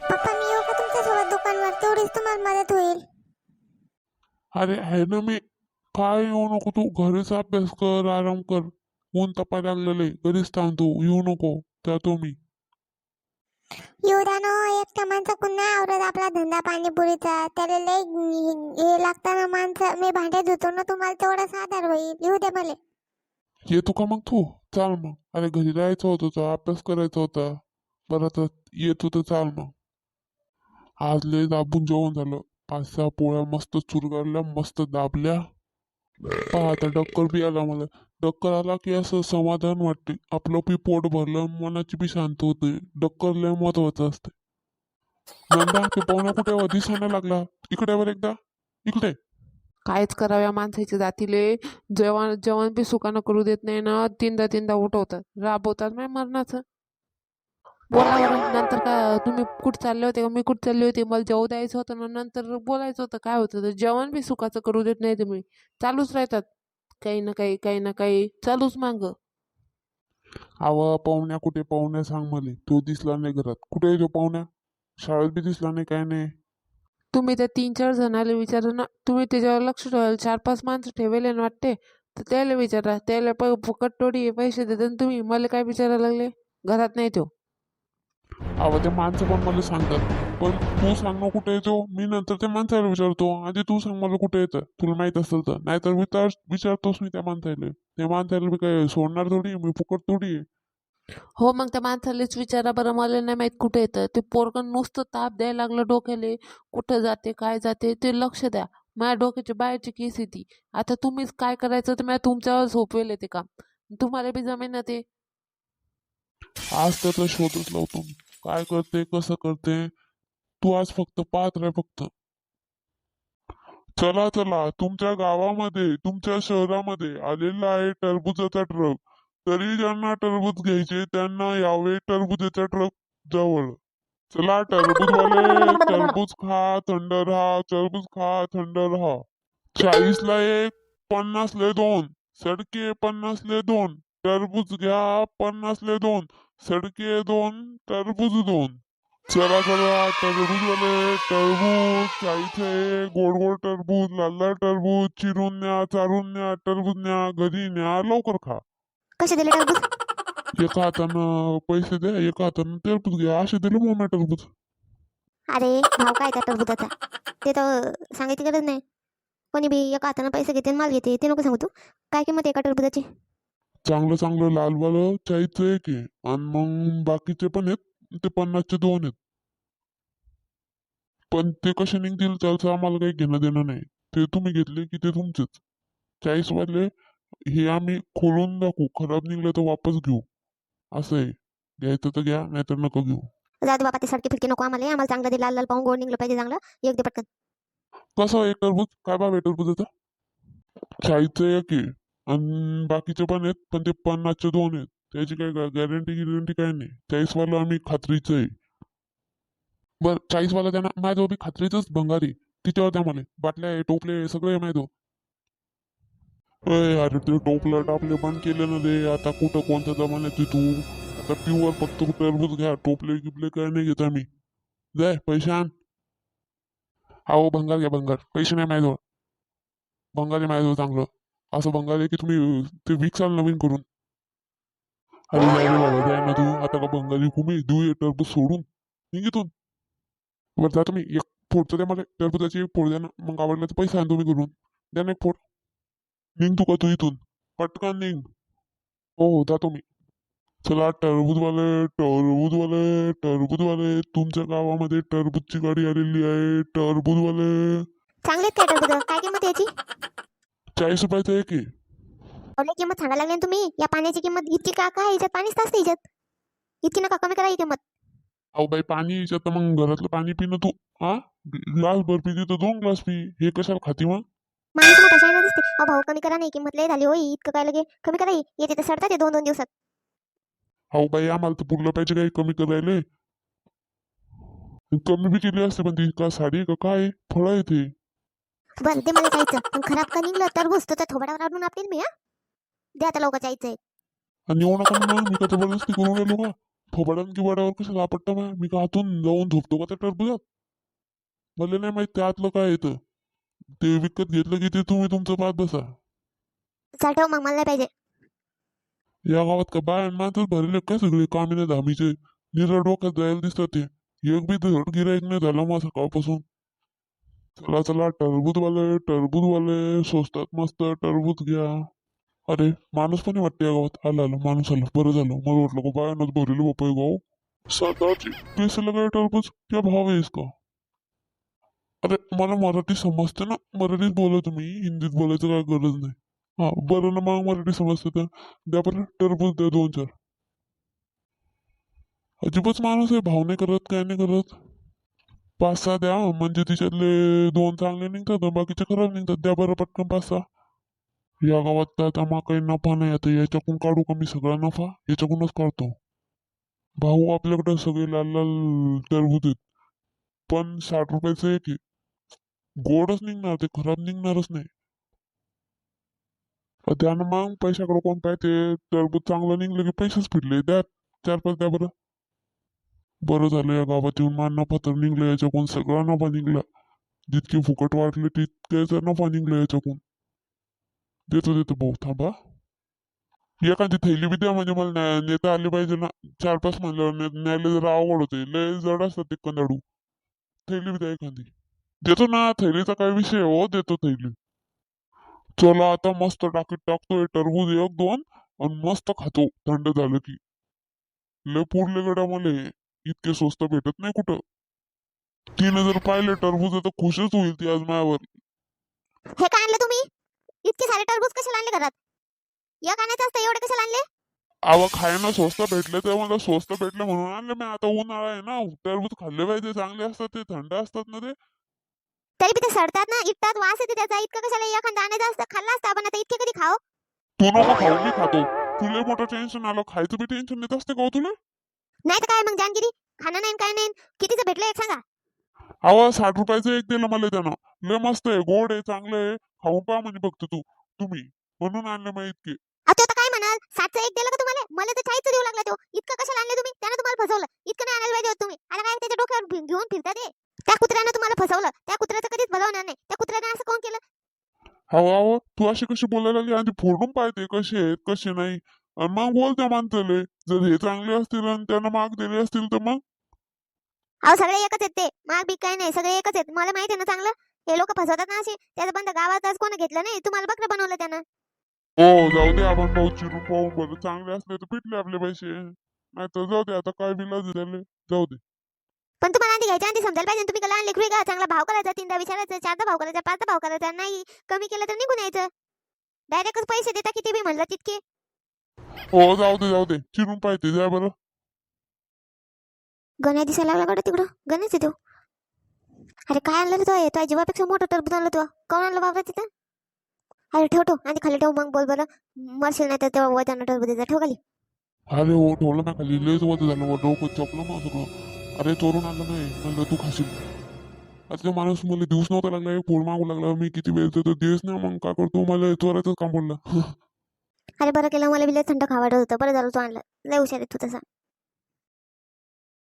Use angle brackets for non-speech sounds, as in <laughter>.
पप्पा मी येऊ का तुमच्यासोबत दुकानवर? तेवढीच तुम्हाला मदत होईल. अरे आहे ना मी. काय येऊ नको तू? घरीच अभ्यास कर आराम कर. ऊन तपायला लागलेले घरीच थांबतो येऊ नको. जातो मी. येऊ द्या ना एकट्या माणसाकडून नाही आवडत आपला धंदा पाणीपुरीचा. त्याला लय हे- लागताना माणसं. मी भांडे धुतो ना तुम्हाला तेवढाच आधार होईल. येऊ द्या मला. येतो का मग तू? चाल मग. अरे घरी राहायचं होतं तर अभ्यास करायचा होता. बरं तर येतो तर चाल मग. आज लय दाबून जेवण झालं. पाच सहा पोळ्या मस्त चुरगाळल्या मस्त दाबल्या. पहा आता डक्कर बी आला मला. डक्कर आला की असं समाधान वाटते. आपलं बी पोट भरलं मनाची बी शांत होते. डक्कर लय महत्वाचं असते नंदा ते पाहुणा कुठे दिसायला लागला. इकडे वर एकदा. इकडे. कायच कराव्या माणसाच्या जातीले जेवण जेवण बी सुकानं करू देत नाही ना. तीनदा तीनदा उठवतात. राबवतात नाही मरणाचं. बोला बरं नंतर काय तुम्ही कुठं चालले होते? का मी कुठं चालले होते? मला जेवू द्यायचं होतं ना नंतर बोलायचं होतं. काय होतं? तर जेवण बी सुखाचं करू देत नाही तुम्ही. चालूच राहतात. काही ना काही काही ना काही. चालूच मांग. आवा पाहुण्या कुठे? पाहुण्या सांग मला. तो दिसला नाही घरात. कुठे आहे तो पाहुण्या? शाळेत बी दिसला नाही काय नाही? तुम्ही त्या तीन चार जणाला विचारा ना. तुम्ही त्याच्यावर लक्ष ठेवायला चार पाच माणसं ठेवले ना वाटते. तर त्याला विचारा. त्याला प फुकट तोडी पैसे देतात आणि तुम्ही. मला काय विचारायला लागले? घरात नाही तो. अहो ते माणसं पण मला सांगतात. पण तू सांग ना कुठे येतो मी नंतर त्या माणसाला विचारतो आधी तू सांग मला कुठे येतं तुला माहीत असेल तर. नाहीतर विचार विचारतोच मी त्या माणसाला. त्या माणसाला मी काय सोडणार थोडी मी फुकट थोडी आहे. हो मग त्या माणसालाच विचारा बरं. मला नाही माहीत कुठे येतं ते पोरगं नुसतं ताप द्यायला लागलं डोक्याले. कुठं जाते काय जाते ते लक्ष द्या. माझ्या डोक्याच्या बाहेरची केस येते आता तुम्हीच काय करायचं तर मी तुमच्यावर झोपवेल ते काम. तुम्हाला बी जमेन ना ते. आज त्याचा शोधच लावतो मी. काय करते कसं करते? तू आज फक्त पाहत राह फक्त. चला चला. तुमच्या गावामध्ये तुमच्या शहरामध्ये आलेला आहे टरबुजाचा ट्रक. तरी ज्यांना टरबूज घ्यायचे त्यांना यावे टरबुजाचा ट्रक जवळ. चला टरबूजवाले टरबूज खा थंड राहा. टरबूज खा थंड राहा. चाळीसला एक पन्नासले दोन. सडके पन्नासले दोन. टरबूज घ्या पन्नासले दोन. सडके दोन टरबूज दोन. चला चला टरबूजवाले टरबूज. खायचे गोड गोड टरबूज लाल लाल टरबूज चिरून न्या चारून न्या टरबूज न्या घरी न्या लवकर खा. कसे दिले टरबूज? एका हातानं पैसे द्या एका हातानं टरबूज घ्या असे दिले मोम्या टरबूज. अरे भाव काय त्या टरबुजाचा? ते तर सांगायची गरज नाही. कोणी बी एका हातानं पैसे घेते आणि माल घेते ते नको सांगू तू. काय किंमत आहे एका टरबुजाची? चांगलं चांगलं लालवालं चायचं एक आहे. आणि मग बाकीचे पण आहेत. ते पन्नासचे दोन आहेत. पण ते कसे निघतील त्याचं आम्हाला काही घेणं देणं नाही. ते तुम्ही घेतले की ते तुमचेच. चाळीस वाले हे आम्ही खोलून दाखवू. खराब निघलं तर वापस घेऊ. असं आहे. घ्यायचं तर घ्या नाही तर नको घेऊ. जाऊ दे बाबा ते सडके फिटके नको आम्हाला. आम्हाला चांगलं ते लाल लाल पाहून गोड निघलं पाहिजे चांगलं. एक दे पटकन. कसं आहे टरबूज? काय आहे टरबूजाचा? चाळीसचं एक आहे. आणि बाकीचे पण आहेत पण ते पन्नासचे दोन आहेत. त्याची काय गॅरंटी गिरंटी काय नाही. चाळीसवाला आम्ही खात्रीचं आहे. बरं चाळीसवाला त्यांना माझ्याजवळ बी खात्रीचंच भंगारी. तिच्यावर द्या मला बाटल्या आहे टोपले आहे, सगळे आहे माझ्याजवळ. अरे ते टोपलं टापले बंद केले ना रे. आता कुठं कोणत्या जमान्यात तू आता प्युअर फक्त टरबूज घ्या टोपले गिपले काय नाही घेत आम्ही. जाय पैसे आण. आहो भंगार घ्या भंगार. पैसे नाही माझ्याजवळ. भंगार आहे माझ्याजवळ चांगलं. असं बंगाल आहे की तुम्ही ते विकसाल नवीन करून. अरे जाऊ बाबा जाय ना तू. आता का बंगाली कुमी देऊ ये टरबूज सोडून. निघितून बरं जा तुम्ही. एक फोडचं द्या मला. टरबुजाची एक फोड द्या ना. मग आवडलं तर पैसा आण तुम्ही करून द्या ना एक फोड निघ तू का तू इथून. पटकन निघ. हो हो जातो मी चला टरबूजवाले टरबूजवाले टरबूजवाले. तुमच्या गावामध्ये टरबूजची गाडी आलेली आहे. टरबूजवाले. चांगले काय टरबूज. काय किंमत याची? चाळीस रुपयाचं एक आहे. अवले किंमत सांगायला लागले ना तुम्ही? या पाण्याची किंमत इतकी का काय याच्यात पाणीच नसते याच्यात इतकी नका कमी करा ही किंमत. अहो बाई पाणी याच्यात तर मग घरातलं पाणी पिणं तू. हा? ग्लास भर पिते तर दोन ग्लास पी. हे कशाला खाती मग? माणूस मोठा शायना दिसते. अहो भाऊ कमी करा नाही किंमत लय झाली होई इतकं काय लगे? कमी करा ही. येते तर सडतात दोन दोन दिवसात. अहो बाई आम्हाला तर पुरलं पाहिजे काही कमी करायले. कमी बी केली असते पण ती. का साडी का काय? फळ आहे ते बरं ते मला जायचं पण खराब का निघलं? तर त्या थोबाडावर आणून आपली मी हा? द्या आता लवकर जायचंय. आणि येऊ नका ना मग मी का जबरदस्ती करून राहिलो का? आपटतं मा मी का हातून जाऊन झोपतो का त्या टरबुजात? मला नाही माहीत त्यातलं काय येतं ते. विकत घेतलं की ते तुम्ही तुमचं पाहत बसा. चल ठेव मग मला नाही पाहिजे. या गावात का बाय मात्र भरले काय सगळे? कामिने धामीचे. डोक्यात जायला दिसतात ते. एक बी धड गिरायक नाही झाला मग सकाळपासून चला चला टरबूजवाले टरबूजवाले स्वस्तात मस्त टरबूज घ्या. अरे माणूस पण वाटते या गावात. आलं आलं माणूस आलं. बरं झालं. मला वाटलं का बायानच भरलेलं बापाय गाव. साताची पैसे लगाय टरबूज? क्या भाव आहेस इसका? अरे मला मराठी समजते ना. मराठीत बोला तुम्ही. हिंदीत बोलायचं काय गरज नाही. हा बरं ना मग मराठी समजते तर. द्या बरं टरबूज द्या दोन चार. अजिबात माणूस आहे. भाव नाही करत काय नाही करत. पाच सहा द्या म्हणजे तिच्यातले दोन चांगले निघतात आणि बाकीचे खराब निघतात. द्या बरं पटकन पाच सहा या गावात तर आता मग काही नफा नाही आता याच्याकडून काढू का मी सगळा नफा? याच्याकडूनच काढतो. भाऊ आपल्याकडे सगळे लाल लाल टरबूज आहेत. पण साठ रुपयाचं एक गोडच निघणार ते खराब निघणारच नाही. त्यानं मग पैशाकडे कोण पाहिजे टरबूज चांगलं निघलं की पैसेच फिरले. द्या चार पाच द्या बरं. बरं झालं या गावात येऊन मान नफा तर निघला याच्याकडून सगळा नफा निघला. जितके फुकट वाटले तितक्याचा नफा निघला याच्याकून देतो देतो भाऊ थांबा. एखादी थैली बी द्या म्हणजे मला नेता आले पाहिजे ना. चार पाच म्हणल्यावर न्यायला जरा आवड होते लय जड असतात ते कंदाडू. थैली बी द्या एखादी. देतो ना थैलीचा काय विषय हो? देतो थैली. चला आता मस्त टाकीत टाकतोय टरबूज एक दोन आणि मस्त खातो. थंड झालं की. लय पुरले गड्या मला. इतके स्वस्त भेटत नाही कुठं? तिने जर पाहिलं टरबूज तर खुशच होईल ती आज मायावर. हे काय आणलं तुम्ही? इतके सारे टरबूज कशाला आणले घरात? एक आणायचं असतं एवढे कशाला आणले? अव खायला स्वस्त भेटले तर मला स्वस्त भेटले म्हणून आणले. मी आता उन्हाळा आहे ना टरबूज खाल्ले पाहिजे चांगले असतात ते थंड असतात ना ते. तरी बी ते सडतात ना इटतात वास येते त्याचा. इतकं कशाला एखादा आणायचं असतं? खाल्ला असता आपण आता इतके कधी खाऊ तू नको खाऊ मी खातो. तुला मोठं टेन्शन आलं खायचं बी टेन्शन येत असते का हो तुला? नाही तर काय मग जानगिरी खाणं नाही काय नाही कितीचं भेटलं एक सांगा. अव साठ रुपयाचं एक दिलं मला त्यानं. लय मस्त आहे गोड आहे चांगलं आहे. खाऊन पहा म्हणजे फक्त तू तुम्ही. म्हणून आणले मग इतके. आता काय म्हणाल? एक दिलं का तुम्हाला? मला तर चाळीसचं देऊ लागला तो. इतकं कशाला आणले तुम्ही? त्यानं तुम्हाला फसवलं. इतकं नाही आणायला पाहिजे होतं तुम्ही. आता काय त्याच्या डोक्यावर घेऊन फिरता ते? त्या कुत्र्यानं तुम्हाला फसवलं. त्या कुत्र्याचं कधीच भलं होणार नाही. त्या कुत्र्यानं असं कोण केलं? हवं हवं तू अशी कशी बोलायला लागली? आणि फोडून पाहते कसे आहेत कसे नाही. आणि मग बोल त्या माणसाले. जर हे चांगले असतील आणि त्यांना माग दिले असतील तर मग? अहो सगळे एकच आहेत ते. माग बी काय नाही. सगळे एकच आहेत. मला माहिती आहे ना चांगलं? हे लोक फसवतात ना असे त्याचं बंद गावात आज कोणी घेतलं नाही. तुम्हाला बकरं बनवलं त्यानं. हो जाऊ दे आपण पाहू चिरून पाहू. बरं चांगले असले तर पिटले आपले पैसे. नाही तर जाऊ दे आता काय बिलाज झाले. जाऊ दे. पण तुम्हाला आधी घ्यायच्या आधी समजायला पाहिजे. ना, तुम्ही का लहान लेकरू आहे का? चांगला भाव करायचा तीनदा विचारायचं चारदा भाव करायचा पाचदा भाव करायचा. नाही कमी केलं तर निघून यायचं. डायरेक्टच पैसे देता किती बी म्हणलं तितके. हो जाऊ दे जाऊ दे. चिरून पाहिजे जा बरं. गण्या दिसायला लागला कडे तिकडं. गणेश आहे तो. अरे काय आणलं रे तो? हे? तो जीवापेक्षा मोठं टरबूज आणलं तो. कोण आणलं बाबा तिथं? अरे ठेव ठेव. आणि खाली ठेव मग बोल बरं. मरशील नाही तर तेव्हा वजन टरबुजाचं ठेव खाली. अरे हो ठेवलं ना खाली. लयच वत झालं डोकं चपलं मग सगळं. अरे चोरून आणलं नाही. म्हणलं तू खाशील. आता तो माणूस मला दिवस नव्हता लागला. फोड मागू लागला. मी किती वेळ तर दिवस ना मग काय करतो? मला चोरायचंच काम पडलं. <laughs> अरे बरं केलं मला बिले थंड खावाडत होतं. बरं झालं तू आणलं. लय हुशार आहे तू तसा.